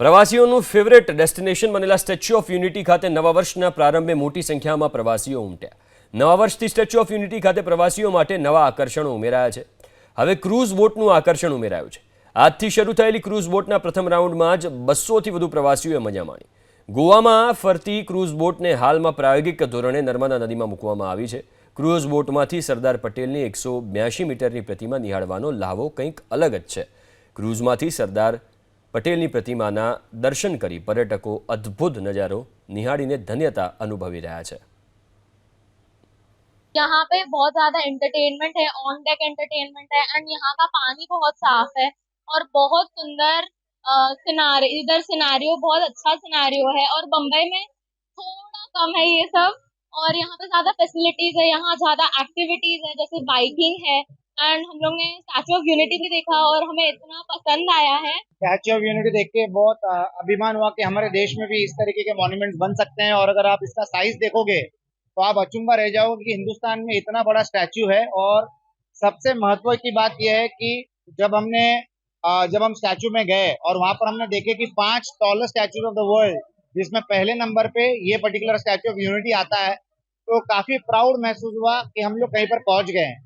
પ્રવાસીઓનું favourite destination બનેલા statue of unity ખાતે નવા વર્ષના પ્રારંભે મોટી સંખ્યામાં પ્રવાસીઓ ઉમટ્યા. નવા વર્ષથી સ્ટેચ્યુ ઓફ યુનિટી ખાતે પ્રવાસીઓ માટે નવા આકર્ષણો ઉમેરાયા છે. હવે ક્રૂઝ બોટનું આકર્ષણ ઉમેરાયું છે. આજથી શરૂ થયેલી ક્રૂઝ બોટના પ્રથમ રાઉન્ડમાં જ બસોથી વધુ પ્રવાસીઓએ મજા માણી. ગોવામાં ફરતી ક્રૂઝ બોટને હાલમાં પ્રાયોગિક ધોરણે નર્મદા નદીમાં મૂકવામાં આવી છે. ક્રૂઝ બોટમાંથી સરદાર પટેલની એકસો બ્યાસી મીટરની પ્રતિમા નિહાળવાનો લાવો કંઈક અલગ જ છે. ક્રૂઝમાંથી સરદાર પટેલની પ્રતિમાના દર્શન કરી પર્યટકો અદ્ભુત નજારો નિહાળીને ધન્યતા અનુભવી રહ્યા છે यहाँ पे बहुत ज्यादा एंटरटेनमेंट है ऑन डेक एंटरटेनमेंट है एंड यहाँ का पानी बहुत साफ है और बहुत सुंदर सिनारे इधर सिनारियो बहुत अच्छा सिनारियो है और बम्बई में थोड़ा कम है ये सब और यहाँ पे ज्यादा फैसिलिटीज है यहाँ ज्यादा एक्टिविटीज है जैसे बाइकिंग है एंड हम लोग ने स्टैचू ऑफ़ यूनिटी भी देखा और हमें इतना पसंद आया है। स्टैचू ऑफ़ यूनिटी देख के बहुत अभिमान हुआ कि हमारे देश में भी इस तरीके के मॉन्यूमेंट्स बन सकते हैं। और अगर आप इसका साइज़ देखोगे तो आप अचंबा रह जाओगे कि हिंदुस्तान में इतना बड़ा स्टैच्यू है। और सबसे महत्व की बात यह है कि जब हमने जब हम स्टैच्यू में गए और वहाँ पर हमने देखे कि पाँच tallest statue of the world जिसमें पहले नंबर पे ये पर्टिकुलर स्टैचू ऑफ़ यूनिटी आता है तो काफ़ी प्राउड महसूस हुआ कि हम लोग कहीं पर पहुँच गए हैं।